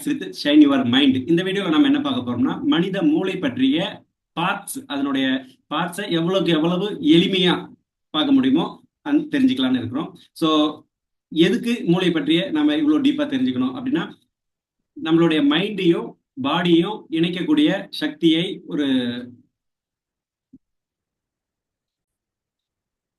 Maths with shine your mind இந்த video நம்ம என்ன பார்க்க போறோம்னா மனித மூளை பற்றிய பார்ட்ஸ் அதனுடைய பார்ட்ஸை எவ்வளவுக்கு எவ்வளவு எளிமையா பார்க்க முடியுமோ அந் தெரிஞ்சுக்கலாம்னு இருக்கிறோம். ஸோ எதுக்கு மூளை பற்றிய நம்ம இவ்வளோ டீப்பாக தெரிஞ்சுக்கணும் அப்படின்னா நம்மளுடைய மைண்டையும் பாடியும் இணைக்கக்கூடிய சக்தியை ஒரு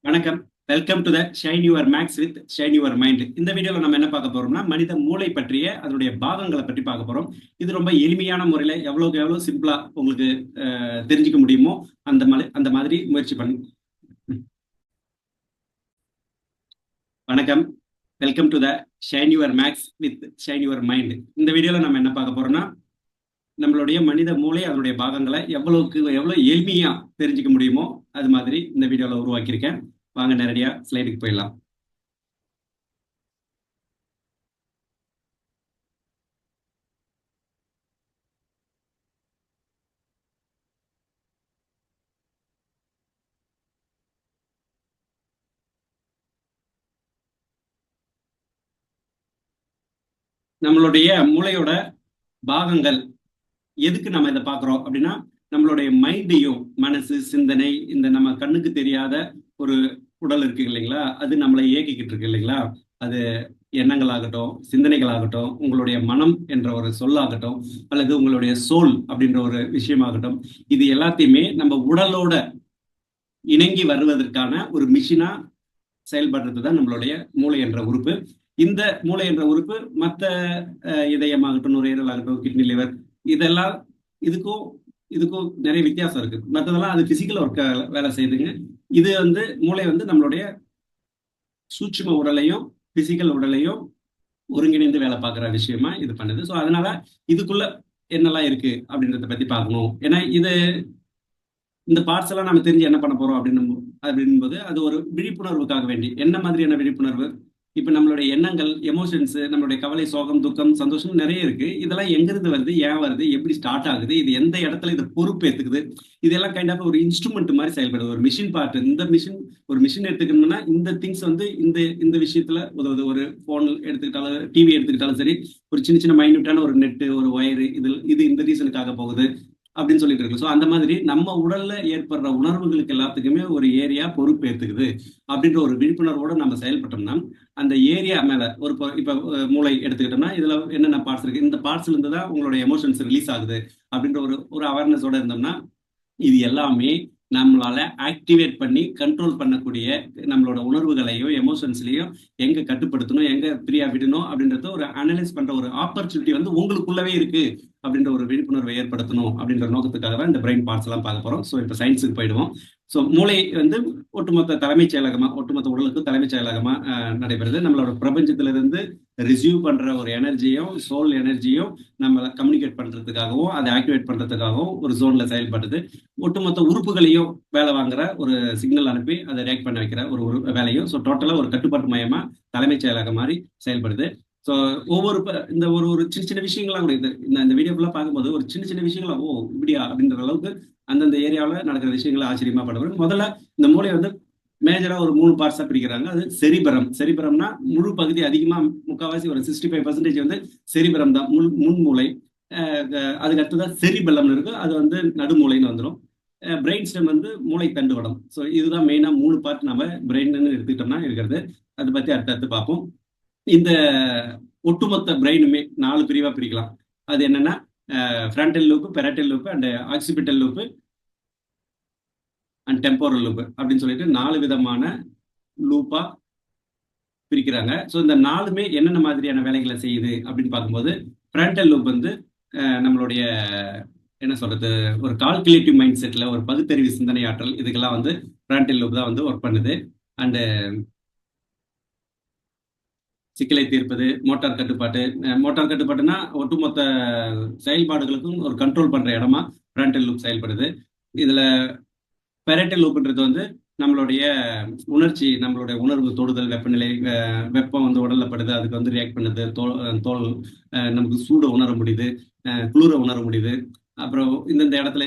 வணக்கம். Welcome to the shine your maths with shine your mind இந்த வீடியோவில் நம்ம என்ன பார்க்க போறோம்னா மனித மூளை பற்றிய அதனுடைய பாகங்களை பற்றி பார்க்க போறோம். இது ரொம்ப எளிமையான முறையில் எவ்வளோக்கு எவ்வளோ சிம்பிளா உங்களுக்கு தெரிஞ்சுக்க முடியுமோ அந்த மாதிரி அந்த மாதிரி முயற்சி பண்ணு. வணக்கம். Welcome to the shine your maths with shine your mind இந்த வீடியோவில் நம்ம என்ன பார்க்க போறோம்னா நம்மளுடைய மனித மூளை அதனுடைய பாகங்களை எவ்வளவுக்கு எவ்வளோ எளிமையா தெரிஞ்சுக்க முடியுமோ அது மாதிரி இந்த வீடியோவில் உருவாக்கியிருக்கேன். வாங்க நேரடியா ஸ்லைடுக்கு போயிடலாம். நம்மளுடைய மூளையோட பாகங்கள் எதுக்கு நம்ம இதை பார்க்குறோம் அப்படின்னா நம்மளுடைய மைண்டையும் மனசு சிந்தனை இந்த நம்ம கண்ணுக்கு தெரியாத ஒரு உடல் இருக்கு இல்லைங்களா? அது நம்மளை இயக்கிக்கிட்டு இருக்கு இல்லைங்களா? அது எண்ணங்களாகட்டும் சிந்தனைகளாகட்டும் உங்களுடைய மனம் என்ற ஒரு சொல்லாகட்டும் அல்லது உங்களுடைய சோல் அப்படின்ற ஒரு விஷயமாகட்டும் இது எல்லாத்தையுமே நம்ம உடலோட இணங்கி வருவதற்கான ஒரு மிஷினா செயல்படுறது தான் நம்மளுடைய மூளை என்ற உறுப்பு. இந்த மூளை என்ற உறுப்பு மற்ற இதயமாகட்டும் நுரையீரலாகட்டும் கிட்னி லிவர் இதெல்லாம் இதுக்கும் இதுக்கும் நிறைய வித்தியாசம் இருக்கு. மற்றதெல்லாம் அது பிசிக்கல் ஒர்க்க வேலை செய்யுதுங்க. இது வந்து மூளை வந்து நம்மளுடைய சூட்சும உடலையும் பிசிக்கல் உடலையும் ஒருங்கிணைந்து வேலை பார்க்குற விஷயமா இது பண்ணுது. ஸோ அதனால இதுக்குள்ள என்னெல்லாம் இருக்கு அப்படின்றத பத்தி பார்க்கணும். ஏன்னா இது இந்த பார்ட்ஸ் எல்லாம் நம்ம தெரிஞ்சு என்ன பண்ண போறோம் அப்படின்னு அப்படின்போது அது ஒரு விழிப்புணர்வுக்காக வேண்டி. என்ன மாதிரியான விழிப்புணர்வு? இப்ப நம்மளுடைய எண்ணங்கள் எமோஷன்ஸ் நம்மளுடைய கவலை சோகம் துக்கம் சந்தோஷம் நிறைய இருக்கு. இதெல்லாம் எங்கிருந்து வருது? ஏன் வருது? எப்படி ஸ்டார்ட் ஆகுது? இது எந்த இடத்துல இது பொறுப்பு ஏத்துக்குது? இதெல்லாம் கைண்ட் ஆஃப் ஒரு இன்ஸ்ட்ருமெண்ட் மாதிரி செயல்படுது. ஒரு மிஷின் பார்ட் இந்த மிஷின் ஒரு மிஷின் எடுத்துக்கணும்னா இந்த திங்ஸ் வந்து இந்த இந்த விஷயத்துல உதவுது ஒரு போன் எடுத்துக்கிட்டாலும் டிவி எடுத்துக்கிட்டாலும் சரி ஒரு சின்ன சின்ன மைன்யூட்டான ஒரு நெட்டு ஒரு ஒயரு இது இது இந்த ரீசனுக்காக போகுது. அப்படின்னு சொல்லிட்டு இருக்கு. ஸோ அந்த மாதிரி நம்ம உடல்ல ஏற்படுற உணர்வுகளுக்கு எல்லாத்துக்குமே ஒரு ஏரியா பொறுப்பு அப்படின்ற ஒரு விழிப்புணர்வோட நம்ம செயல்பட்டோம்னா அந்த ஏரியா மேல ஒரு இப்ப மூளை எடுத்துக்கிட்டோம்னா இதுல என்னென்ன பார்ட்ஸ் இருக்கு? இந்த பார்ட்ஸ்ல இருந்து தான் உங்களுடைய எமோஷன்ஸ் ரிலீஸ் ஆகுது அப்படின்ற ஒரு ஒரு அவேர்னஸோட இருந்தோம்னா இது எல்லாமே நம்மளால ஆக்டிவேட் பண்ணி கண்ட்ரோல் பண்ணக்கூடிய நம்மளோட உணர்வுகளையும் எமோஷன்ஸ்லையும் எங்க கட்டுப்படுத்தணும் எங்க ஃப்ரீயா விடணும் அப்படின்றத ஒரு அனலைஸ் பண்ற ஒரு ஆப்பர்ச்சுனிட்டி வந்து உங்களுக்குள்ளவே இருக்கு அப்படின்ற ஒரு விழிப்புணர்வை ஏற்படுத்தணும் அப்படின்ற நோக்கத்துக்காக தான் இந்த பிரெயின் பார்ட்ஸ் எல்லாம் பார்க்க போறோம். ஸோ இப்போ சயின்ஸுக்கு போயிடுவோம். ஸோ மூளை வந்து ஒட்டுமொத்த தலைமைச் செயலகமாக ஒட்டுமொத்த உடலுக்கு தலைமைச் செயலகமாக நடைபெறுது. நம்மளோட பிரபஞ்சத்திலிருந்து ரிசீவ் பண்ணுற ஒரு எனர்ஜியும் சோல் எனர்ஜியும் நம்ம கம்யூனிகேட் பண்ணுறதுக்காகவும் அதை ஆக்டிவேட் பண்ணுறதுக்காகவும் ஒரு ஜோனில் செயல்படுது. ஒட்டுமொத்த உறுப்புகளையும் வேலை வாங்குற ஒரு சிக்னல் அனுப்பி அதை ரியாக்ட் பண்ண வைக்கிற ஒரு வேலையும் ஸோ டோட்டலாக ஒரு கட்டுப்பாட்டு மையமாக தலைமைச் செயலகம் மாதிரி செயல்படுது. ஸோ ஒவ்வொரு இந்த ஒரு ஒரு சின்ன சின்ன விஷயங்கள்லாம் கூட இந்த இந்த வீடியோ ஃபுல்லாக பார்க்கும்போது ஒரு சின்ன சின்ன விஷயங்களா ஓ இப்படியா? அப்படின்ற அளவுக்கு அந்தந்த ஏரியாவில் நடக்கிற விஷயங்களை ஆச்சரியமா படப்படும் முதல்ல இந்த மூளை வந்து மேஜரா ஒரு மூணு பார்ட்ஸா பிரிக்கிறாங்க. அது செரிபரம். செரிபரம்னா முழு பகுதி அதிகமா முக்கால்வாசி ஒரு சிக்ஸ்டி ஃபைவ் பர்சன்டேஜ் வந்து செரிபரம் தான். முன் முன்மூளை. அதுக்கு அடுத்ததான் செரிபலம்னு இருக்கும் அது வந்து நடுமூளைன்னு வந்துடும் பிரெயின் ஸ்டெம் வந்து மூளை தண்டுவடம் ஸோ இதுதான் மெயினாக மூணு பார்ட் நம்ம பிரெயின்னு எடுத்துக்கிட்டோம்னா இருக்கிறது. அதை பத்தி அடுத்தடுத்து பார்ப்போம். இந்த ஒட்டுமொத்த பிரெயினுமே நாலு பிரிவாக பிரிக்கலாம். அது என்னன்னா frontal lobe parietal lobe and occipital lobe and temporal lobe அப்படின்னு சொல்லிட்டு நாலு விதமான லூப்பாக பிரிக்கிறாங்க. ஸோ இந்த நாலுமே என்னென்ன மாதிரியான வேலைகளை செய்யுது அப்படின்னு பார்க்கும்போது ஃப்ரண்டல் லூப் வந்து நம்மளுடைய என்ன சொல்றது ஒரு கால்குலேட்டிவ் மைண்ட் செட்டில் ஒரு பகுத்தறிவு சிந்தனை ஆற்றல் இதுக்கெல்லாம் வந்து ஃப்ரண்டல் லூப் தான் வந்து ஒர்க் பண்ணுது. அண்டு சிக்கலை தீர்ப்பது மோட்டார் கட்டுப்பாட்டு. மோட்டார் கட்டுப்பாட்டுனா ஒட்டுமொத்த செயல்பாடுகளுக்கும் ஒரு கண்ட்ரோல் பண்ற இடமா ஃப்ரண்டல் லூப் செயல்படுது. இதுல பெரட்டல் லூப்ன்றது வந்து நம்மளுடைய உணர்ச்சி நம்மளுடைய உணர்வு தொடுதல் வெப்பநிலை வெப்பம் வந்து உடல்ல படுது அதுக்கு வந்து ரியாக்ட் பண்ணுது தோல் தோல் நமக்கு சூட உணர முடியுது குளிர உணர முடியுது. அப்புறம் இந்தந்த இடத்துல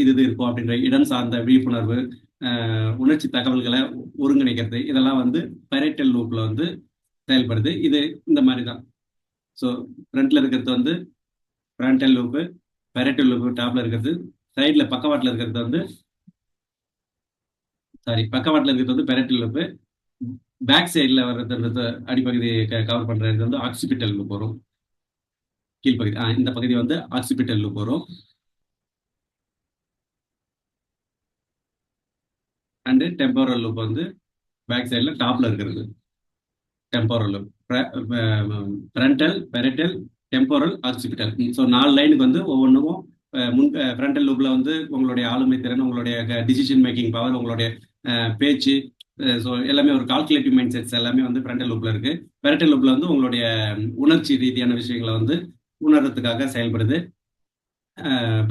இது இது இருக்கும் அப்படின்ற இடம் சார்ந்த விழிப்புணர்வு உணர்ச்சி தகவல்களை ஒருங்கிணைக்கிறது. இதெல்லாம் வந்து பெரட்டல் லூப்ல வந்து செயல்படுது. இது இந்த மாதிரி தான் ஸோ ஃப்ரண்ட்ல இருக்கிறது வந்து ஃப்ரண்டல் லூப்பு பெரட்டல் லூப்பு டாப்ல இருக்கிறது. சைட்ல பக்கவாட்டில் இருக்கிறது வந்து சாரி பக்கவாட்டில் இருக்கிறது வந்து பெரட்டல் லூப்பு பேக் சைடில் வர்றது அடிப்பகுதி கவர் பண்ணுறது வந்து ஆக்சிபிட்டல் லூப் வரும். கீழ்ப்பகுதி ஆ இந்த பகுதி வந்து ஆக்சிபிட்டல் லூப் வரும். அண்டு டெம்போரல் லூப் வந்து பேக் சைடில் டாப்ல இருக்கிறது. Temporal frontal parietal temporal occipital so நாலு லைனுக்கு வந்து ஒவ்வொன்றுக்கும் முன் ஃப்ரண்டல் லூப்ல வந்து உங்களுடைய ஆளுமை திறன் உங்களுடைய டிசிஷன் மேக்கிங் பவர் உங்களுடைய பேச்சு ஸோ எல்லாமே ஒரு கால்குலேட்டிவ் மைண்ட் செட்ஸ் எல்லாமே வந்து ஃப்ரண்டல் லூப்ல இருக்கு. பெரட்டல் லூப்ல வந்து உங்களுடைய உணர்ச்சி ரீதியான விஷயங்களை வந்து உணர்றதுக்காக செயல்படுது.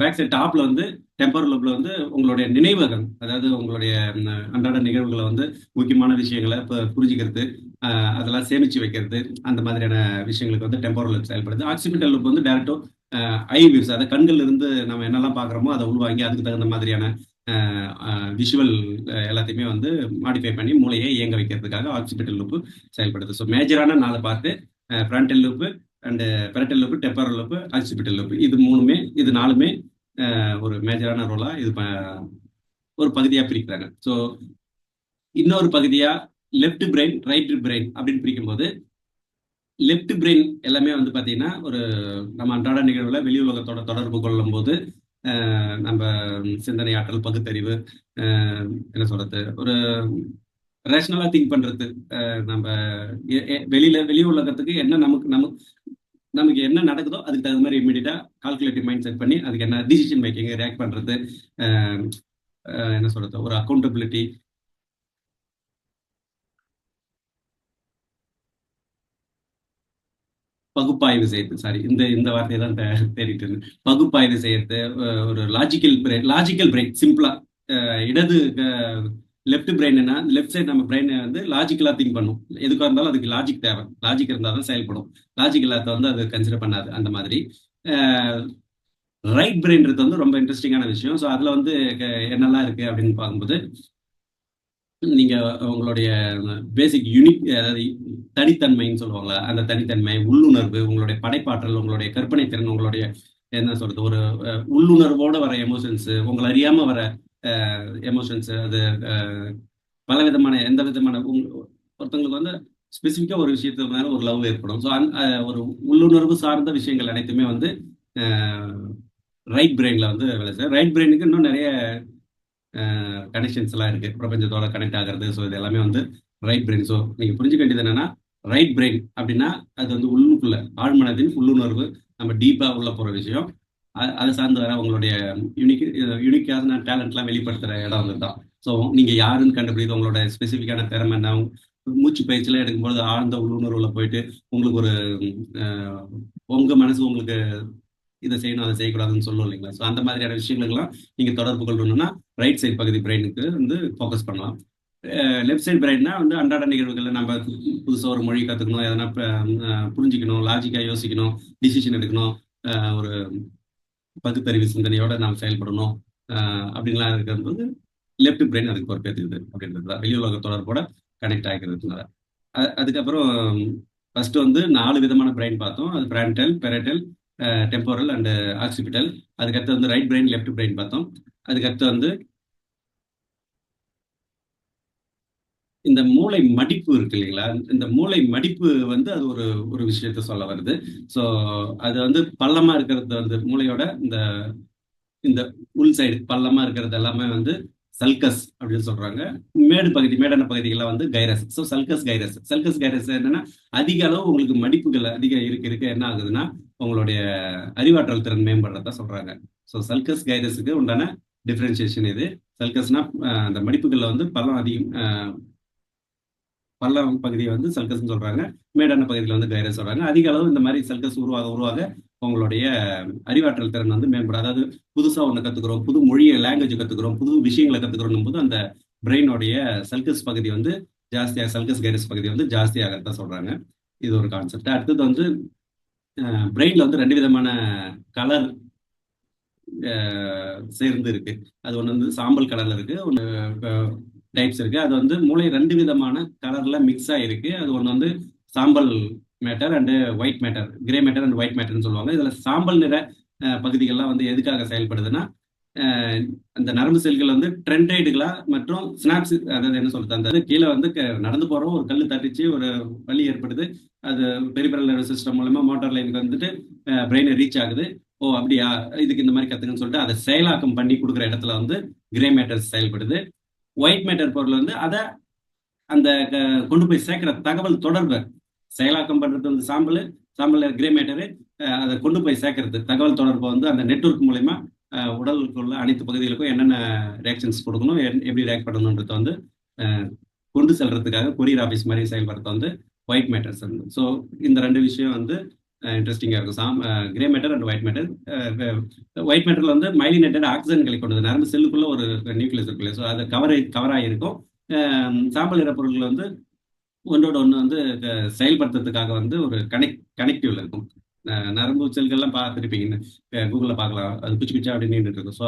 பேக் சைட் டாப்ல வந்து டெம்பரல் லூப்ல வந்து உங்களுடைய நினைவகம் அதாவது உங்களுடைய அன்றாட நிகழ்வுகளை வந்து முக்கியமான விஷயங்களை இப்போ புரிஞ்சுக்கிறது. அதெல்லாம் சேமிச்சு வைக்கிறது அந்த மாதிரியான விஷயங்களுக்கு வந்து டெம்பரல் லூப் செயல்படுது. ஆக்சிபிட்டல் லூப் வந்து டேரக்டோ ஐ வியூஸ் அதை கண்கள் இருந்து நம்ம என்னெல்லாம் பார்க்குறோமோ அதை உள்வாங்கி அதுக்கு தகுந்த மாதிரியான விஷுவல் எல்லாத்தையுமே வந்து மாடிஃபை பண்ணி மூளையை இயங்க வைக்கிறதுக்காக ஆக்சிபிட்டல் லூப்பு செயல்படுது. ஸோ மேஜரான நாலு பார்த்து frontal lobe and parietal lobe temporal lobe occipital lobe இது மூணுமே இது நாலுமே ஒரு மேஜரான ரோலாக இது ப- ஒரு பகுதியாக பிரிக்கிறாங்க. ஸோ இன்னொரு பகுதியாக லெஃப்ட் பிரெயின் ரைட் பிரெயின் அப்படின்னு பிரிக்கும்போது லெஃப்ட் பிரெயின் எல்லாமே வந்து பார்த்தீங்கன்னா ஒரு நம்ம அன்றாட நிகழ்வுல வெளி உலகத்தோட தொடர்பு கொள்ளும் போது நம்ம சிந்தனை ஆற்றல் பகுத்தறிவு என்ன சொல்றது ஒரு ரேஷனலா திங்க் பண்றது நம்ம எ- வெளியில வெளி உலகத்துக்கு என்ன நமக்கு நமக்கு நமக்கு என்ன நடக்குதோ அதுக்கு தகுந்த மாதிரி இமீடியட்டா கால்குலேட்டிவ் மைண்ட் செட் பண்ணி அதுக்கு என்ன டிசிஷன் மேக்கிங் ரியாக்ட் பண்றது என்ன சொல்றது ஒரு அக்கௌண்டபிலிட்டி பகுப்பாய்வு செய்யறது சாரி இந்த இந்த வார்த்தையை தான் தேடிட்டு இருந்தேன் பகுப்பாய்வு செய்யறது ஒரு லாஜிக்கல் பிரெயின் லாஜிக்கல் பிரெயின் சிம்பிளா இடது லெஃப்ட் பிரெயின்னா லெஃப்ட் சைடு நம்ம பிரெயினை வந்து லாஜிக்கலா திங்க் பண்ணும். எதுக்காக இருந்தாலும் அதுக்கு லாஜிக் தேவை. லாஜிக் இருந்தால் தான் செயல்படும். லாஜிக் இல்லாத வந்து அது கன்சிடர் பண்ணாது அந்த மாதிரி. ரைட் பிரெயின்றது வந்து ரொம்ப இன்ட்ரெஸ்டிங்கான விஷயம். ஸோ அதுல வந்து என்னெல்லாம் இருக்கு அப்படின்னு பார்க்கும்போது நீங்க உங்களுடைய பேசிக் யூனிக் அதாவது தனித்தன்மைன்னு சொல்லுவாங்களா அந்த தனித்தன்மை உள்ளுணர்வு உங்களுடைய படைப்பாற்றல் உங்களுடைய கற்பனை திறன் உங்களுடைய என்ன சொல்றது ஒரு உள்ளுணர்வோட வர எமோஷன்ஸ் உங்களை அறியாம வர எமோஷன்ஸ் அது பல விதமான எந்த விதமான உங்க- ஒருத்தங்களுக்கு வந்து ஸ்பெசிஃபிக்காக ஒரு விஷயத்துக்கு மேலே ஒரு லவ் ஏற்படும். ஸோ ஒரு உள்ளுணர்வு சார்ந்த விஷயங்கள் அனைத்துமே வந்து ரைட் பிரெயின்ல வந்து வேலை செய்யும். ரைட் பிரெயினுக்கு இன்னும் நிறைய கனெக்ஷன்ஸ் எல்லாம் இருக்கு. பிரபஞ்சத்தோட கனெக்ட் ஆகிறது. ஸோ இது எல்லாமே வந்து ரைட் பிரெயின் ஸோ நீங்க புரிஞ்சுக்க வேண்டியது என்னன்னா ரைட் பிரெயின் அப்படின்னா அது வந்து உள்ளுக்குள்ள ஆழ்மனதின் உள்ளுணர்வு. நம்ம டீப்பா உள்ள போற விஷயம். அதை சார்ந்து வர உங்களுடைய யூனிக் யூனிக்கான டேலண்ட்லாம் வெளிப்படுத்துற இடம் வந்து தான் ஸோ நீங்க யாருன்னு கண்டுபிடித்து உங்களோட ஸ்பெசிஃபிக்கான திறமை என்ன? மூச்சு பயிற்சியெல்லாம் எடுக்கும்போது ஆழ்ந்த உள்ளுணர்வுல போயிட்டு உங்களுக்கு ஒரு உங்கள் உங்க மனசு உங்களுக்கு இதை செய்யணும் அதை செய்யக்கூடாதுன்னு சொல்லும் இல்லைங்களா? ஸோ அந்த மாதிரியான விஷயங்களுக்கெல்லாம் நீங்கள் தொடர்பு கொள்ளணும்னா ரைட் சைடு பகுதி பிரெயினுக்கு வந்து ஃபோக்கஸ் பண்ணலாம். லெஃப்ட் சைட் பிரெயின்னா வந்து அன்றாட நிகழ்வுகளில் நம்ம புதுசாக ஒரு மொழி கற்றுக்கணும் எதனா புரிஞ்சிக்கணும் புரிஞ்சுக்கணும் லாஜிக்காக யோசிக்கணும் டிசிஷன் எடுக்கணும் ஒரு பகுத்தறிவு சிந்தனையோட நாம் செயல்படணும் அப்படின்லாம் இருக்கிறது லெஃப்ட் பிரெயின் அதுக்கு பொறுப்பேற்றுக்குது அப்படின்றது தான். வெளி உலக தொடர்போட கனெக்ட் ஆகிக்கிறதுனால அதுக்கப்புறம் ஃபர்ஸ்ட் வந்து நாலு விதமான பிரெயின் பார்த்தோம். அது frontal parietal temporal and occipital அதுக்கடுத்து வந்து ரைட் பிரெயின் லெஃப்ட் பிரெயின் பார்த்தோம். அதுக்கடுத்து வந்து இந்த மூளை மடிப்பு இருக்கு இல்லைங்களா? இந்த மூளை மடிப்பு வந்து அது ஒரு ஒரு விஷயத்த சொல்ல வருது. ஸோ அது வந்து பள்ளமா இருக்கிறது வந்து மூளையோட இந்த இந்த உள் சைடு பள்ளமா இருக்கிறது எல்லாமே வந்து சல்கஸ் அப்படின்னு சொல்றாங்க. மேடு பகுதி மேடான பகுதிகளில் வந்து கைரஸ் ஸோ சல்கஸ் கைரஸ் சல்கஸ் கைரஸ் என்னன்னா அதிக அளவு உங்களுக்கு மடிப்புகள் அதிகம் இருக்க இருக்க என்ன ஆகுதுன்னா உங்களுடைய அறிவாற்றல் திறன் மேம்படுறதா சொல்றாங்க. ஸோ சல்கஸ் கைரஸுக்கு உண்டான டிஃப்ரென்சியேஷன் இது. சல்கஸ்னா அந்த மடிப்புகளில் வந்து பள்ளம் அதிகம் பள்ளம் பகுதியை வந்து சல்கஸ்ன்னு சொல்றாங்க. மேடான பகுதியில் வந்து கைரஸ் சொல்றாங்க. அதிக அளவு இந்த மாதிரி சல்கஸ் உருவாக உருவாக உங்களுடைய அறிவாற்றல் திறன் வந்து மேம்படும். அதாவது புதுசா ஒன்று கத்துக்கிறோம் புது மொழியை லாங்குவேஜ் கத்துக்கிறோம் புது விஷயங்களை கத்துக்கிறோம் போது அந்த பிரெயினோடைய சல்கஸ் பகுதி வந்து ஜாஸ்தியாக சல்கஸ் கைரஸ் பகுதி வந்து ஜாஸ்தியாகத்தான் சொல்றாங்க. இது ஒரு கான்செப்ட் அடுத்தது வந்து பிரெயின்ல வந்து ரெண்டு விதமான கலர் சேர்ந்து இருக்கு. அது ஒன்று வந்து சாம்பல் கலர்ல இருக்கு ஒன்று டைப்ஸ் இருக்கு. அது வந்து மூளை ரெண்டு விதமான கலர்ல மிக்ஸ் ஆயிருக்கு அது ஒன்று வந்து சாம்பல் matter and white matter grey matter and white மேட்டர்னு சொல்லுவாங்க. இதில் சாம்பல் நிற பகுதிகள்லாம் வந்து எதுக்காக செயல்படுதுன்னா அந்த நரம்பு செல்கள் வந்து ட்ரெண்டைடுகளா மற்றும் ஸ்னாப்ஸ் அதாவது என்ன சொல்றது அந்த கீழே வந்து க- நடந்து போறோம் ஒரு கல் தட்டிச்சு ஒரு வலி ஏற்படுது. அது பெரிபரல் நர்வஸ் சிஸ்டம் மூலமா மோட்டார் லைனுக்கு வந்துட்டு பிரெயினை ரீச் ஆகுது. ஓ அப்படியா இதுக்கு இந்த மாதிரி கத்துக்குன்னு சொல்லிட்டு அதை செயலாக்கம் பண்ணி கொடுக்குற இடத்துல வந்து கிரே மேட்டர் செயல்படுது. ஒயிட் மேட்டர் பொருள் வந்து அதை அந்த க- கொண்டு போய் சேர்க்கிற தகவல் தொடர்பு செயலாக்கம் பண்றது வந்து சாம்பல் சாம்பல் கிரே மேட்டரு அதை கொண்டு போய் சேர்க்கறது. தகவல் தொடர்பு வந்து அந்த நெட்வொர்க் மூலயமா உடலுக்குள்ள அனைத்து பகுதிகளுக்கும் என்னென்ன ரியாக்ஷன்ஸ் கொடுக்கணும் என்- எப்படி ரியாக்ட் பண்ணணுன்றத வந்து கொண்டு செல்றதுக்காக கொரியர் ஆஃபீஸ் மாதிரி செயல்படுறது வந்து ஒயிட் மேட்டர்ஸ் ஸோ இந்த ரெண்டு விஷயம் வந்து இன்ட்ரெஸ்டிங்காக இருக்கும். சாம் grey matter and white matter white மேட்டரில் வந்து மைலினேட்டட் ஆக்சிஜன்களை கொண்டது நரம்பு செல்லுக்குள்ள ஒரு நியூக்ளியஸ் இருக்குல்ல ஸோ அது கவர் கவர் இருக்கும் சாம்பல் நிற பொருட்கள் வந்து ஒன்றோட ஒன்று வந்து செயல்படுத்துறதுக்காக வந்து ஒரு கனெக்ட் கனெக்டிவ்ல இருக்கும். நரம்பு செல்கள்லாம் பார்த்துருப்பீங்க கூகுளில் பார்க்கலாம். அது குச்சி குச்சா அப்படின்னு இருக்கும். ஸோ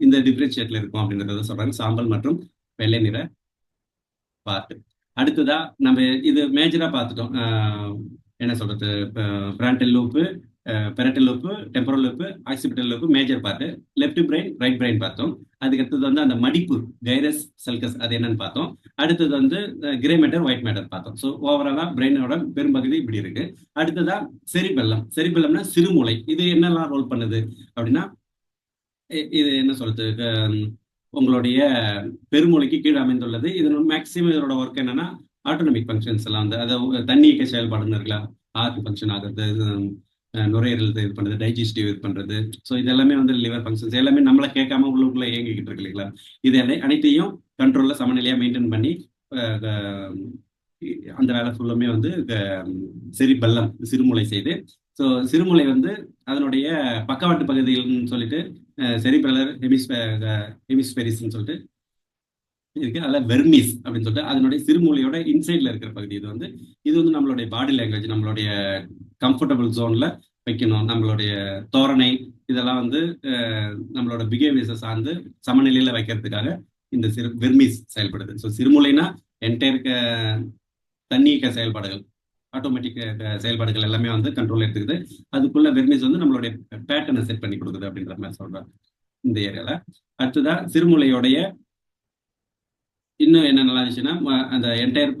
இந்த டிஃப்ரென்ஷியேட்ல இருக்கும் அப்படின்றத சொல்றாங்க. சாம்பல் மற்றும் வெள்ளை நிற பார்ட் அடுத்ததா நம்ம இது மேஜரா பார்த்துட்டோம். என்ன சொல்றது? Frontal lobe parietal lobe temporal lobe occipital lobe major part left brain right brain பார்த்தோம். அதுக்கடுத்தது வந்து அந்த மடிப்பு கைரஸ் செல்கஸ் அது என்னன்னு பார்த்தோம். அடுத்தது வந்து கிரே மேட்டர் ஒயிட் மேட்டர் பார்த்தோம். ஸோ ஓவராலாக பிரெயினோட பெரும்பகுதி இப்படி இருக்கு. அடுத்ததா செரிபெல்லம் செரிபெல்லம்னா சிறுமூளை. இது என்னெல்லாம் ரோல் பண்ணுது அப்படின்னா இது என்ன சொல்றது? உங்களுடைய பெருமூளைக்கு கீழே அமைந்துள்ளது. இது மேக்சிமம் இதோட ஒர்க் என்னன்னா ஆட்டோனமிக் ஃபங்க்ஷன்ஸ் எல்லாம் வந்து அதாவது தண்ணியக்க செயல்பாடுன்னு இருக்கலாம். ஹார்ட் ஃபங்க்ஷன் ஆகுறது நுரையீரல் இது பண்றது டைஜஸ்டிவ் இது பண்றது. ஸோ இது எல்லாமே வந்து லிவர் ஃபங்க்ஷன்ஸ் எல்லாமே நம்மளை கேட்காம உள்ளுக்குள்ள இயங்கிக்கிட்டு இருக்கு இல்லைங்களா? இது எல்லாம் அனைத்தையும் கண்ட்ரோல்ல சமநிலையா மெயின்டைன் பண்ணி அந்த வேலை ஃபுல்லுமே வந்து சரி பல்லம் சிறுமூளை செய்து ஸோ சிறுமூளை வந்து அதனுடைய பக்கவாட்டு பகுதிகள்னு சொல்லிட்டு செரிபெலர் ஹெமிஸ்பே ஹெமிஸ்பெரிஸ்ன்னு சொல்லிட்டு இருக்கு. அதில் வெர்மிஸ் அப்படின்னு சொல்லிட்டு அதனுடைய சிறுமூலையோட இன்சைட்ல இருக்கிற பகுதி இது வந்து இது வந்து நம்மளுடைய பாடி லாங்குவேஜ் நம்மளுடைய கம்ஃபர்டபுள் ஜோன்ல வைக்கணும். நம்மளுடைய தோரணை இதெல்லாம் வந்து நம்மளோட பிஹேவியர்ஸை சார்ந்து சமநிலையில வைக்கிறதுக்காக இந்த சிறு வெர்மிஸ் செயல்படுது. ஸோ சிறுமூளைனா என்டையர் தண்ணீக்க செயல்பாடுகள். ஆட்டோமேட்டிக் செயல்பாடுகள் எல்லாமே வந்து கண்ட்ரோல் எடுத்துக்குது. அதுக்குள்ள வெர்மிஸ் வந்து நம்மளுடைய பேட்டர்னை செட் பண்ணி கொடுக்குது அப்படின்ற மாதிரி சொல்றாங்க இந்த ஏரியால. அடுத்ததா சிறுமுலையுடைய இன்னும் என்ன நல்லா இருந்துச்சுன்னா ம- அந்த என்டையர்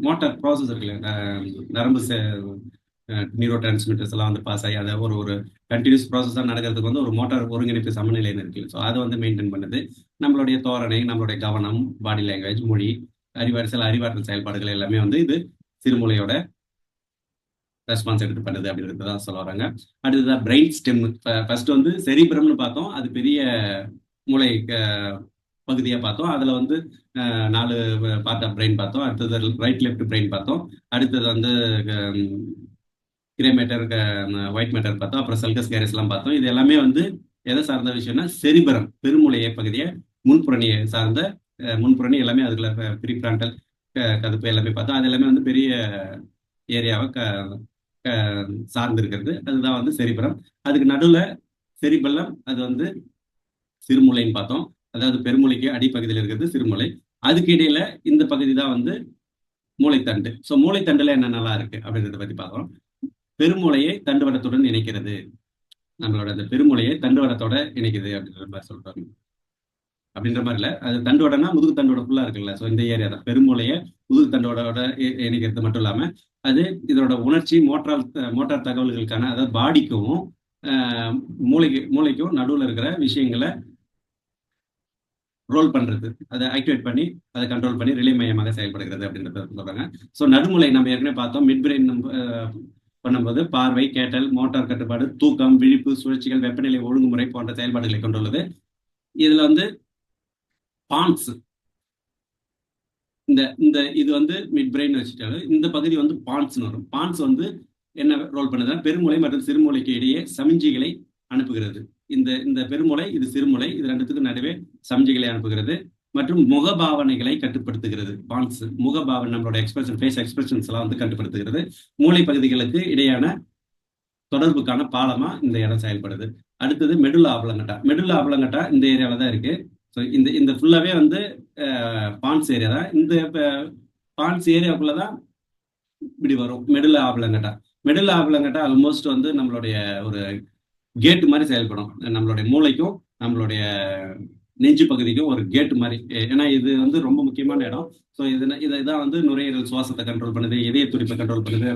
மோட்டார் ப்ராசஸ் இருக்குல்ல நரம்பு நியூரோ டிரான்ஸ்மிட்டர்ஸ் எல்லாம் வந்து பாஸ் ஆகி அதை ஒரு ஒரு கண்டினியூஸ் ப்ராசஸாக நடக்கிறதுக்கு வந்து ஒரு மோட்டார் ஒருங்கிணைப்பு சமநிலைன்னு இருக்கு. ஸோ அதை வந்து மெயின்டைன் பண்ணுது. நம்மளுடைய தோரணை நம்மளுடைய கவனம் பாடி லாங்குவேஜ் மொழி அறிவாற்றல் அறிவாற்றல் செயல்பாடுகள் எல்லாமே வந்து இது சிறுமூலையோட ரெஸ்பான்ஸ் எடுத்து பண்ணுது அப்படின்றது தான் சொல்ல வராங்க. அடுத்ததான் பிரெயின் ஸ்டெம் ஃபர்ஸ்ட் வந்து செரிபிரம்னு பார்த்தோம். அது பெரிய மூளை பகுதியாக பார்த்தோம். அதில் வந்து நாலு பார்ட் ஆஃப் பிரெயின் பார்த்தோம். அடுத்தது ரைட் லெஃப்ட் பிரெயின் பார்த்தோம். அடுத்தது வந்து கிரே மேட்டர் ஒயிட் மேட்டர் பார்த்தோம். அப்புறம் செல்கஸ் கேரஸ் எல்லாம் பார்த்தோம். இது எல்லாமே வந்து எதை சார்ந்த விஷயம்னா செரிபரம் பெருமுளைய பகுதியை முன்புறணியை சார்ந்த முன்புறணி எல்லாமே அதுக்குள்ள பிரிப்ராண்டல் கதுப்பு எல்லாமே பார்த்தோம். அது எல்லாமே வந்து பெரிய ஏரியாவை க சார்ந்திருக்கிறது. சார்ந்து இருக்கிறது அதுதான் வந்து செரிபரம். அதுக்கு நடுவில் செரிபல்லம் அது வந்து சிறுமுலைன்னு பார்த்தோம். அதாவது பெருமுளைக்கு அடிப்பகுதியில் இருக்கிறது சிறுமுலை அதுக்கு இடையில இந்த பகுதி தான் வந்து மூளைத்தண்டு. ஸோ மூளைத்தண்டுல என்ன நல்லா இருக்கு அப்படின்றத பத்தி பார்க்குறோம். பெருமூளையை தண்டுவடத்துடன் இணைக்கிறது. நம்மளோட அந்த பெருமூளையை தண்டுவடத்தோட இணைக்குது அப்படின்ற மாதிரி சொல்றாங்க. அப்படின்ற மாதிரி இல்ல. அது தண்டுவடனா முதுகு தண்டோட ஃபுல்லா இருக்குல்ல. ஸோ இந்த ஏரியா தான். பெருமூளையை முதுகு தண்டோட இணைக்கிறது மட்டும் இல்லாம அது இதோட உணர்ச்சி மோட்டார் மோட்டார் தகவல்களுக்கான அதாவது பாடிக்கும் ஆஹ், மூளைக்கு மூளைக்கும் நடுவுல இருக்கிற விஷயங்களை ரோல் பண்றது. அதை ஆக்டிவேட் பண்ணி அதை கண்ட்ரோல் பண்ணி ரிலே மையமாக செயல்படுகிறது அப்படின்றத சொல்றாங்க. ஸோ நடுமுலை நம்ம ஏற்கனவே பார்த்தோம். மிட் பிரெயின் பண்ணும்போது பார்வை கேட்டல் மோட்டார் கட்டுப்பாடு தூக்கம் விழிப்பு சுழற்சிகள் வெப்பநிலை ஒழுங்குமுறை போன்ற செயல்பாடுகளை கொண்டுள்ளது. இதுல வந்து பான்ஸ் இந்த இந்த இது வந்து மிட் பிரெயின் வச்சுட்டாலும் இந்த பகுதி வந்து பான்ஸ்னு வரும். பான்ஸ் வந்து என்ன ரோல் பண்ணுதுன்னா பெருமூளை மற்றும் சிறுமூளைக்கு இடையே சமிஞ்சிகளை அனுப்புகிறது. இந்த இந்த பெருமுலை இது சிறுமுலை இது ரெண்டுத்துக்கும் நடுவே சமிஞ்சிகளை அனுப்புகிறது. மற்றும் முகபாவனைகளை கட்டுப்படுத்துகிறது. பான்ஸ் முகபாவனை நம்மளோட எக்ஸ்பிரஷன் ஃபேஸ் எக்ஸ்பிரஷன்ஸ் எல்லாம் வந்து கட்டுப்படுத்துகிறது. மூளை பகுதிகளுக்கு இடையான தொடர்புக்கான பாலமா இந்த இடம் செயல்படுது. அடுத்தது மெடுலா ஆபலங்கட்டா மெடுலா ஆபலங்கட்டா இந்த ஏரியாவில தான் இருக்கு. ஸோ இந்த இந்த ஃபுல்லாவே வந்து பான்ஸ் ஏரியா தான். இந்த பான்ஸ் ஏரியாவுக்குள்ள தான் இப்படி வரும். மெடுல் ஆபலங்கட்டா மெடுல ஆபலங்கட்டா ஆல்மோஸ்ட் வந்து நம்மளுடைய ஒரு கேட் மாதிரி செயல்படும். நம்மளுடைய மூளைக்கும் நம்மளுடைய நெஞ்சு பகுதிக்கும் ஒரு கேட் மாதிரி. ஏன்னா இது வந்து ரொம்ப முக்கியமான இடம். ஸோ இது இதை இதான் வந்து நுரையீரல் சுவாசத்தை கண்ட்ரோல் பண்ணுது இதய துடிப்பை கண்ட்ரோல் பண்ணுது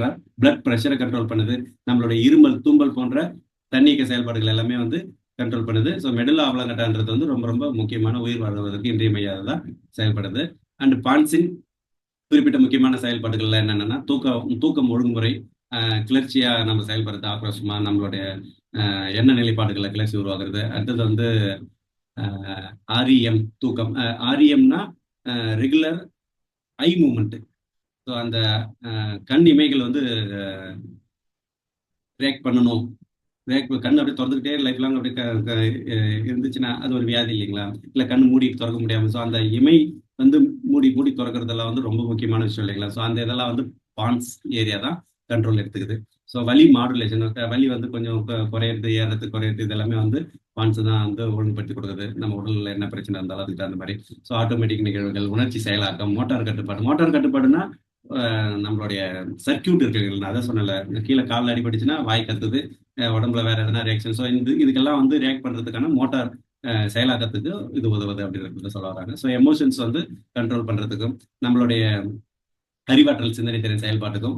பிளட் ப்ரெஷரை கண்ட்ரோல் பண்ணுது நம்மளுடைய இருமல் தும்பல் போன்ற தண்ணீக்க செயல்பாடுகள் எல்லாமே வந்து கண்ட்ரோல் பண்ணுது. ஸோ மெடல் ஆவலங்கட்டான்றது வந்து ரொம்ப ரொம்ப முக்கியமான உயிர் வாழ்வதற்கு இன்றியமையாததா செயல்படுது. அண்ட் பான்சின் குறிப்பிட்ட முக்கியமான செயல்பாடுகள்ல என்னென்னா தூக்கம் தூக்கம் ஒழுங்குமுறை கிளர்ச்சியாக கிளர்ச்சியா நம்ம செயல்படுறது ஆக்ரோஷமா நம்மளுடைய எண்ண நிலைப்பாடுகளை கிளர்ச்சி உருவாக்குறது அடுத்தது வந்து ஆரியம் தூக்கம். ஆரியம்னா ரெகுலர் ஐ மூமெண்ட் ஸோ அந்த கண் இமைகள் வந்து ரேக் பண்ணணும். ரேக் கண் அப்படியே திறந்துக்கிட்டே லைஃப் லாங் அப்படியே இருந்துச்சுன்னா அது ஒரு வியாதி இல்லைங்களா? இல்லை கண் மூடி திறக்க முடியாமல் ஸோ அந்த இமை வந்து மூடி மூடி திறக்கிறதெல்லாம் வந்து ரொம்ப முக்கியமான விஷயம் இல்லைங்களா? ஸோ அந்த இதெல்லாம் வந்து பான்ஸ் ஏரியா தான் கண்ட்ரோல் எடுத்துக்குது. ஸோ வலி மாடுலேஷன் வலி வந்து கொஞ்சம் குறையிறது ஏறது குறையிறது இது எல்லாமே வந்து பான்ஸ் தான் வந்து ஒழுங்குபடுத்தி கொடுக்குது. நம்ம உடலில் என்ன பிரச்சனை இருந்தாலும் அதுக்கு தகுந்த மாதிரி. ஸோ ஆட்டோமேட்டிக் நிகழ்வுகள் உணர்ச்சி செயலாக்கம் மோட்டார் கட்டுப்பாடு. மோட்டார் கட்டுப்பாடுனா நம்மளுடைய சர்க்கியூட் இருக்கு நான் அதான் சொன்னல கீழே காலில் அடிபட்டுச்சுன்னா வாய் கத்துது உடம்புல வேற எதனா ரியாக்ஷன் ஸோ இந்த இதுக்கெல்லாம் வந்து ரியாக்ட் பண்ணுறதுக்கான மோட்டார் செயலாக்கத்துக்கு இது உதவுது அப்படின்றது சொல்ல வராங்க. ஸோ எமோஷன்ஸ் வந்து கண்ட்ரோல் பண்ணுறதுக்கும் நம்மளுடைய அறிவாற்றல் சிந்தனை திறன் செயல்பாட்டுக்கும்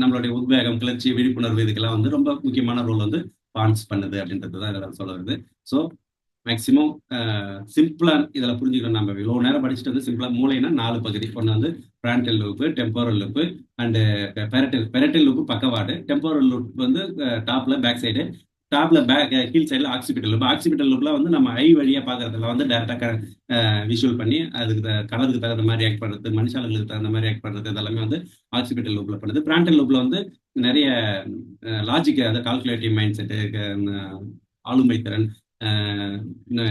நம்மளுடைய உத்வேகம் கிளர்ச்சி விழிப்புணர்வு இதுக்கெல்லாம் வந்து ரொம்ப முக்கியமான ரோல் வந்து பான்ஸ் பண்ணுது அப்படின்றது தான் இதில் சொல்ல வருது. ஸோ மேக்ஸிமம் சிம்பிளா இதில் புரிஞ்சுக்கணும் நம்ம. இவ்வளோ நேரம் படிச்சுட்டு வந்து சிம்பிளா மூளைனா நாலு பகுதி. ஒன்று வந்து frontal lobe temporal lobe and parietal parietal lobe பக்கவாடு. Temporal lobe வந்து டாப்ல பேக் சைடு டாப்ல பேக் கீழ் சைடில் ஆக்சிபிட்டல் லூப் ஆக்சிபிட்டல் லூப்லாம் வந்து நம்ம ஐ வழியாக பார்க்குறதுல வந்து டேரெக்டாக விஷுவல் eh, பண்ணி அதுக்கு த- கலருக்கு தகுந்த மாதிரி ரியாக்ட் பண்ணுறது மனுஷாளுங்களுக்கு தகுந்த மாதிரி ரியாக்ட் பண்ணுறது இதெல்லாமே வந்து ஆக்சிபிட்டல் லூப்பில் பண்ணுது. பிராண்டல் லூப்பில் வந்து நிறைய eh, லாஜிக் அதாவது கால்குலேட்டிவ் மைண்ட் செட்டு ஆளுமை திறன் eh,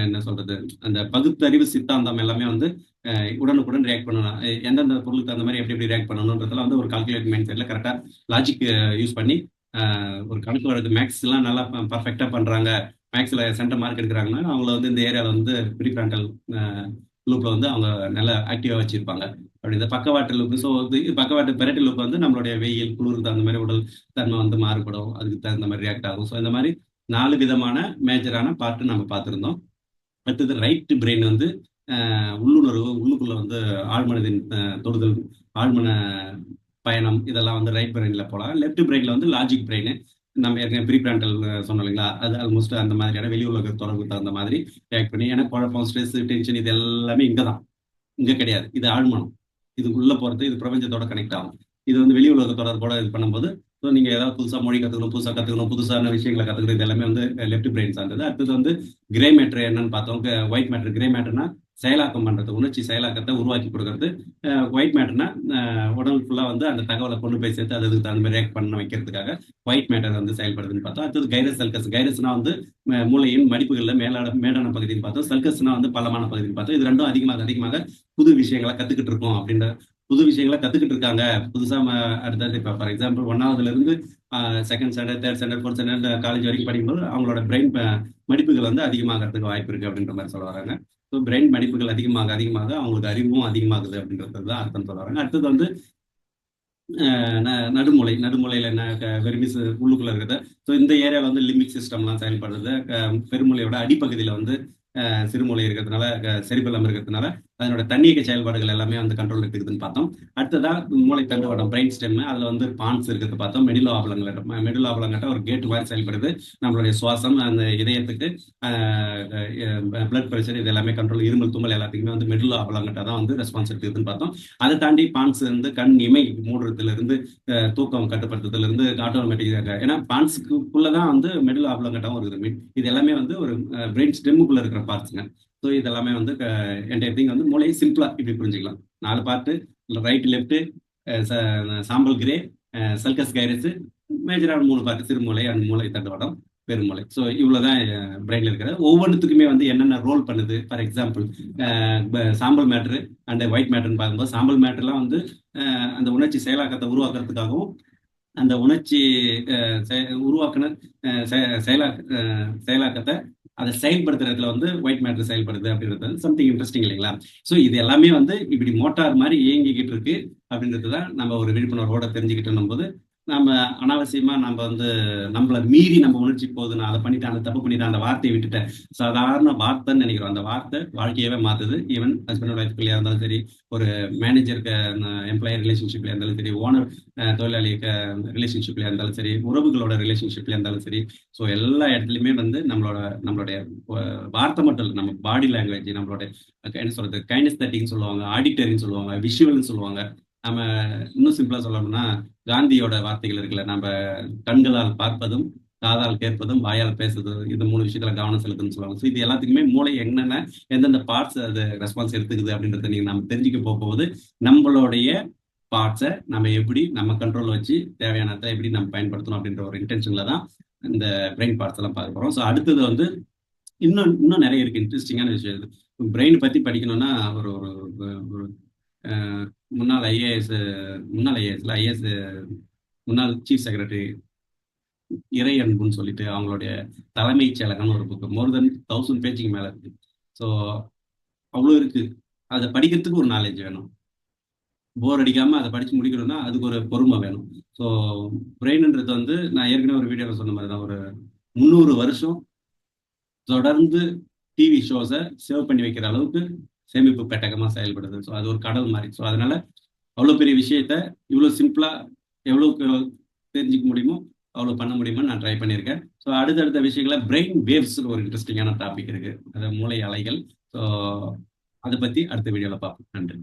என்ன சொல்றது அந்த பகுத்தறிவு சித்தாந்தம் எல்லாமே வந்து உடனுக்குடன் ரியாக்ட் பண்ணணும். எந்தெந்த பொருளுக்கு அந்த மாதிரி எப்படி எப்படி ரியாக்ட் பண்ணணுன்றதுல வந்து ஒரு கால்குலேட் மைண்ட் செட்ல கரெக்டாக லாஜிக் யூஸ் பண்ணி ஒரு கணக்கு வழக்கு மேக்ஸ்லாம் நல்லா பர்ஃபெக்டாக பண்ணுறாங்க மேக்ஸில் சென்டர் மார்க் எடுக்கிறாங்கன்னா அவங்கள வந்து இந்த ஏரியாவில் வந்து ப்ரீ லூப்பில் வந்து அவங்க நல்லா ஆக்டிவாக வச்சுருப்பாங்க. அப்படி இந்த பக்கவாட்டு லூப் ஸோ இது பக்கவாட்டு பெரட்டி லூப் வந்து நம்மளுடைய வெயில் குளிருக்கு தகுந்த மாதிரி உடல் தன்மை வந்து மாறுபடும். அதுக்கு தகுந்த மாதிரி ரியாக்ட் ஆகும். ஸோ இந்த மாதிரி நாலு விதமான மேஜரான பார்ட்டு நம்ம பார்த்துருந்தோம். அடுத்தது ரைட் பிரெயின் வந்து உள்ளுணர்வு உள்ளுக்குள்ள வந்து ஆழ்மனதின் தொடுதல் ஆழ்மன பயணம் இதெல்லாம் வந்து ரைட் பிரெயின்ல போகலாம் லெஃப்ட் பிரெயின்ல வந்து லாஜிக் பிரெயின் நம்ம ஏற்கனவே ப்ரீ பிராண்டல் சொன்னோம் இல்லைங்களா? அது ஆல்மோஸ்ட் அந்த மாதிரியான வெளி உலக தொடர்பு தகுந்த மாதிரி ரியாக்ட் பண்ணி ஏன்னா குழப்பம் ஸ்ட்ரெஸ் டென்ஷன் இது எல்லாமே இங்கே தான் இங்கே கிடையாது. இது ஆழ்மனம். இது உள்ள போகிறது இது பிரபஞ்சத்தோட கனெக்ட் ஆகும். இது வந்து வெளி உலக தொடர்போட இது பண்ணும்போது ஸோ நீங்க ஏதாவது புதுசா மொழி கத்துக்கணும் புதுசா கத்துக்கணும் புதுசான விஷயங்களை கற்றுக்கணும் இது எல்லாமே வந்து லெஃப்ட் பிரெயின் சார்ந்தது. அடுத்தது வந்து கிரே மேட்ரு என்னன்னு பார்த்தோம். ஒயிட் மேட்ரு கிரே மேட்டர்னா செயலாக்கம் பண்றது உணர்ச்சி செயலாக்கத்தை உருவாக்கி கொடுக்கறது ஒயிட் மேட்டர்னா உடல் ஃபுல்லா வந்து அந்த தகவலை கொண்டு போய் சேர்த்து அதுக்கு தகுந்த மாதிரி ரியாக்ட் பண்ண வைக்கிறதுக்காக ஒயிட் மேட்டர் வந்து செயல்படுதுன்னு பார்த்தோம் அடுத்தது கைரஸ் சல்கஸ் கைரஸ்னா வந்து மூளையின் மடிப்புகளில் மேலான மேடான பகுதின்னு பார்த்தோம் சல்கஸ்னா வந்து பலமான பகுதின்னு பார்த்தோம் இது ரெண்டும் அதிகமாக அதிகமாக புது விஷயங்களை கத்துக்கிட்டு இருக்கோம் அப்படின்ற புது விஷயங்களை கத்துக்கிட்டு இருக்காங்க. புதுசா அடுத்தது இப்போ ஃபார் எக்ஸாம்பிள் ஒன்னாவதுல இருந்து second standard third standard fourth standard college வரைக்கும் படிக்கும்போது அவங்களோட பிரெயின் மடிப்புகள் வந்து அதிகமாகிறதுக்கு வாய்ப்பு இருக்கு அப்படின்ற மாதிரி சொல்ல வராங்க. ஸோ பிரெயின் மடிப்புகள் அதிகமாக அதிகமாக அவங்களுக்கு அறிவும் அதிகமாகுது அப்படின்றது தான் அர்த்தம் சொல்கிறாங்க அடுத்தது வந்து ந- நடுமுலை நடுமுலையில் என்ன வெறுமிஸ் உள்ளுக்குள்ள இருக்குது ஸோ இந்த ஏரியாவில் வந்து லிம்பிக் சிஸ்டம்லாம் செயல்படுறது பெருமுலையோட அடிப்பகுதியில் வந்து சிறுமுலை இருக்கிறதுனால செரிபலம் இருக்கிறதுனால அதனோட தண்ணீக செயல்பாடுகள் எல்லாமே வந்து கண்ட்ரோல் இருக்குதுன்னு பார்த்தோம். அடுத்ததா மூளை தண்டுவடம் பிரெயின் ஸ்டெம் அதுல வந்து பான்ஸ் இருக்கிறது பார்த்தோம். மெடிலோ ஆபலங்கட்டம் மெடிலோ ஆபலங்கட்டம் ஒரு கேட் மாதிரி செயல்படுது. நம்மளுடைய சுவாசம் அந்த இதயத்துக்கு பிளட் ப்ரெஷர் இது எல்லாமே கண்ட்ரோல் இருமல் தும்மல் எல்லாத்துக்குமே வந்து மெடிலோ ஆபலங்கட்டா தான் வந்து ரெஸ்பான்ஸ் இருக்குதுன்னு பார்த்தோம். அதை தாண்டி பான்ஸ் வந்து கண் இமை மூடுறதுல இருந்து தூக்கம் கட்டுப்படுத்துறதுல இருந்து ஆட்டோமேட்டிக் ஏன்னா பான்ஸுக்குள்ளதான் வந்து மெடிலோ ஆபலங்கட்டாவும் இருக்குது. இது எல்லாமே வந்து ஒரு பிரெயின் ஸ்டெம்முக்குள்ள இருக்கிற பார்ட்ஸுங்க ஸோ இதெல்லாமே வந்து என்டையர் திங் வந்து மூளையை சிம்பிளாக இப்படி புரிஞ்சுக்கலாம். நாலு பார்ட்டு ரைட் லெஃப்ட்டு சாம்பல் கிரே சல்கஸ் கைரஸு மேஜரான மூணு பார்ட்டு சிறுமூளை அந்த மூளை தண்டுவடம் பெருமூளை ஸோ இவ்வளோதான் பிரெயினில் இருக்கிறது. ஒவ்வொன்றுத்துக்குமே வந்து என்னென்ன ரோல் பண்ணுது? ஃபார் எக்ஸாம்பிள் சாம்பல் மேட்ரு அண்ட் ஒயிட் மேட்டர்னு பார்க்கும்போது சாம்பல் மேட்டர்லாம் வந்து அந்த உணர்ச்சி செயலாக்கத்தை உருவாக்குறதுக்காகவும் அந்த உணர்ச்சி அஹ், உருவாக்குன செ- செயலா செயலாக்கத்தை அதை செயல்படுத்துற இடத்துல வந்து ஒயிட் மேட்டர் செயல்படுது அப்படின்றது சம்திங் இன்ட்ரெஸ்டிங் இல்லைங்களா? ஸோ இது எல்லாமே வந்து இப்படி மோட்டார் மாதிரி இயங்கிக்கிட்டு இருக்கு அப்படின்றது தான் நம்ம ஒரு விழிப்புணர்வோட தெரிஞ்சுக்கிட்டு போது நம்ம அனாவசியமா நம்ம வந்து நம்மள மீறி நம்ம உணர்ச்சி போகுது. நான் அதை பண்ணிட்டேன் அந்த தப்பு பண்ணிட்டேன் அந்த வார்த்தையை விட்டுட்டேன். சாதாரண வார்த்தைன்னு நினைக்கிறோம். அந்த வார்த்தை வாழ்க்கையவே மாத்துது. ஈவன் ஹஸ்பண்ட் ஒய்ஃப் பிள்ளையா இருந்தாலும் சரி ஒரு மேனேஜருக்கு எம்ப்ளாயர் ரிலேஷன்ஷிப்ல இருந்தாலும் சரி ஓனர் தொழிலாளிக்கு ரிலேஷன்ஷிப்ல இருந்தாலும் சரி உறவுகளோட ரிலேஷன்ஷிப்ல இருந்தாலும் சரி. ஸோ எல்லா இடத்துலையுமே வந்து நம்மளோட நம்மளுடைய வார்த்தை மட்டும் இல்லை நம்ம பாடி லாங்குவேஜ் நம்மளோட என்ன சொல்றது கைனஸ்தட்டிக்னு சொல்லுவாங்க ஆடிட்டரின்னு சொல்லுவாங்க விஷுவல்னு சொல்லுவாங்க. நம்ம இன்னும் சிம்பிளா சொல்லணும்னா காந்தியோட வார்த்தைகள் இருக்குல்ல நம்ம கண்களால் பார்ப்பதும் காதால் கேட்பதும் வாயால் பேசுறதும் இந்த மூணு விஷயத்துல கவனம் செலுத்துன்னு சொல்லுவாங்க ஸோ இது எல்லாத்துக்குமே மூளை என்னென்ன எந்தெந்த பார்ட்ஸ் அது ரெஸ்பான்ஸ் எடுத்துக்குது அப்படின்றத நீங்க நம்ம தெரிஞ்சுக்க போகும்போது நம்மளுடைய பார்ட்ஸை நம்ம எப்படி நம்ம கண்ட்ரோல் வச்சு தேவையானதை எப்படி நம்ம பயன்படுத்தணும் அப்படின்ற ஒரு இன்டென்ஷன்ல தான் இந்த பிரெயின் பார்ட்ஸ் எல்லாம் பார்க்க போறோம். ஸோ அடுத்தது வந்து இன்னும் இன்னும் நிறைய இருக்கு. இன்ட்ரெஸ்டிங்கான விஷயம் பிரெயின் பத்தி படிக்கணும்னா ஒரு ஒரு முன்னாள் ஐஏஎஸ் முன்னாள் ஐஏஎஸ்ல ஐஏஎஸ் முன்னாள் சீஃப் செக்ரட்டரி இறை அன்புன்னு சொல்லிட்டு அவங்களுடைய தலைமைச் செயலகம்னு ஒரு புக்கு மோர் தென் தௌசண்ட் பேஜுக்கு மேல இருக்கு. ஸோ அவ்வளோ இருக்கு. அதை படிக்கிறதுக்கு ஒரு நாலேஜ் வேணும். போர் அடிக்காம அதை படிச்சு முடிக்கணும்னா அதுக்கு ஒரு பொறுமை வேணும். ஸோ பிரெயின்ன்றது வந்து நான் ஏற்கனவே ஒரு வீடியோவில் சொன்ன மாதிரி தான் ஒரு முந்நூறு வருஷம் தொடர்ந்து டிவி ஷோஸை சேவ் பண்ணி வைக்கிற அளவுக்கு சேமிப்பு பெட்டகமாக செயல்படுது. ஸோ அது ஒரு கடல் மாதிரி. ஸோ அதனால அவ்வளோ பெரிய விஷயத்த இவ்வளோ சிம்பிளாக எவ்வளோக்கு தெரிஞ்சுக்க முடியுமோ அவ்வளோ பண்ண முடியுமோ நான் ட்ரை பண்ணியிருக்கேன். ஸோ அடுத்தடுத்த விஷயங்கள பிரெயின் வேவ்ஸ் ஒரு இன்ட்ரெஸ்டிங்கான டாபிக் இருக்கு. அது மூளை அலைகள். ஸோ அதை பற்றி அடுத்த வீடியோவில் பார்ப்போம். நன்றி.